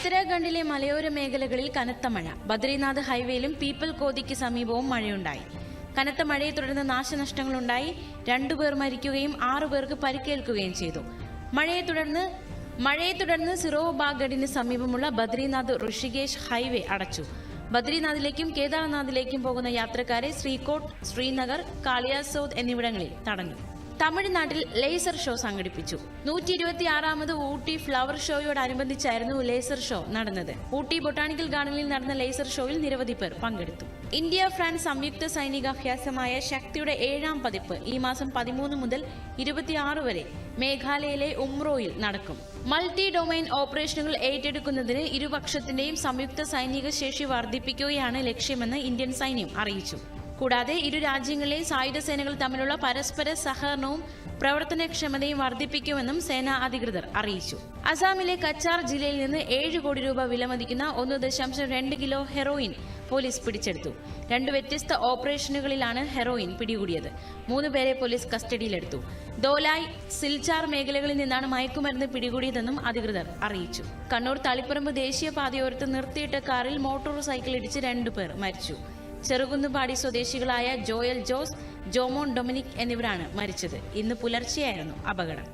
ഉത്തരാഖണ്ഡിലെ മലയോര മേഖലകളിൽ കനത്ത മഴ. ബദ്രീനാഥ് ഹൈവേയിലും പീപ്പിൾ കോതിക്ക് സമീപവും മഴയുണ്ടായി. കനത്ത മഴയെ തുടർന്ന് നാശനഷ്ടങ്ങളുണ്ടായി. രണ്ടുപേർ മരിക്കുകയും ആറുപേർക്ക് പരിക്കേൽക്കുകയും ചെയ്തു. മഴയെ തുടർന്ന് മഴയെ തുടർന്ന് സിറോബാഗഡിന് സമീപമുള്ള ബദ്രീനാഥ് ഋഷികേശ് ഹൈവേ അടച്ചു. ബദ്രീനാഥിലേക്കും കേദാർനാഥിലേക്കും പോകുന്ന യാത്രക്കാരെ ശ്രീകോട്ട് ശ്രീനഗർ കാളിയാസോദ് എന്നിവിടങ്ങളിൽ തടഞ്ഞു. തമിഴ്നാട്ടിൽ ലേസർ ഷോ സംഘടിപ്പിച്ചു. നൂറ്റി ഇരുപത്തി ആറാമത് ഊട്ടി ഫ്ലവർ ഷോയോടനുബന്ധിച്ചായിരുന്നു ലേസർ ഷോ നടന്നത്. ഊട്ടി ബൊട്ടാണിക്കൽ ഗാർഡനിൽ നടന്ന ലേസർ ഷോയിൽ നിരവധി പേർ പങ്കെടുത്തു. ഇന്ത്യ ഫ്രാൻസ് സംയുക്ത സൈനികാഭ്യാസമായ ശക്തിയുടെ ഏഴാം പതിപ്പ് ഈ മാസം പതിമൂന്ന് മുതൽ ഇരുപത്തിയാറ് വരെ മേഘാലയയിലെ ഉംറോയിൽ നടക്കും. മൾട്ടി ഡൊമൈൻ ഓപ്പറേഷനുകൾ ഏറ്റെടുക്കുന്നതിന് ഇരുപക്ഷത്തിന്റെയും സംയുക്ത സൈനിക ശേഷി വർദ്ധിപ്പിക്കുകയാണ് ലക്ഷ്യമെന്ന് ഇന്ത്യൻ സൈന്യം അറിയിച്ചു. കൂടാതെ ഇരു രാജ്യങ്ങളിലെയും സായുധ സേനകൾ തമ്മിലുള്ള പരസ്പര സഹകരണവും പ്രവർത്തനക്ഷമതയും വർദ്ധിപ്പിക്കുമെന്നും സേനാ അധികൃതർ അറിയിച്ചു. അസാമിലെ കച്ചാർ ജില്ലയിൽ നിന്ന് ഏഴ് കോടി രൂപ വിലമതിക്കുന്ന ഒന്ന് ദശാംശം രണ്ട് കിലോ ഹെറോയിൻ പോലീസ് പിടിച്ചെടുത്തു. രണ്ട് വ്യത്യസ്ത ഓപ്പറേഷനുകളിലാണ് ഹെറോയിൻ പിടികൂടിയത്. മൂന്ന് പേരെ പോലീസ് കസ്റ്റഡിയിലെടുത്തു. ദോലായ് സിൽചാർ മേഖലകളിൽ നിന്നാണ് മയക്കുമരുന്ന് പിടികൂടിയതെന്നും അധികൃതർ അറിയിച്ചു. കണ്ണൂർ തളിപ്പറമ്പ് ദേശീയപാതയോരത്ത് നിർത്തിയിട്ട കാറിൽ മോട്ടോർ സൈക്കിൾ ഇടിച്ച് രണ്ടുപേർ മരിച്ചു. ചെറുകുന്നുപാടി സ്വദേശികളായ ജോയൽ ജോസ് ജോമോൺ ഡൊമിനിക് എന്നിവരാണ് മരിച്ചത്. ഇന്ന് പുലർച്ചെയായിരുന്നു അപകടം.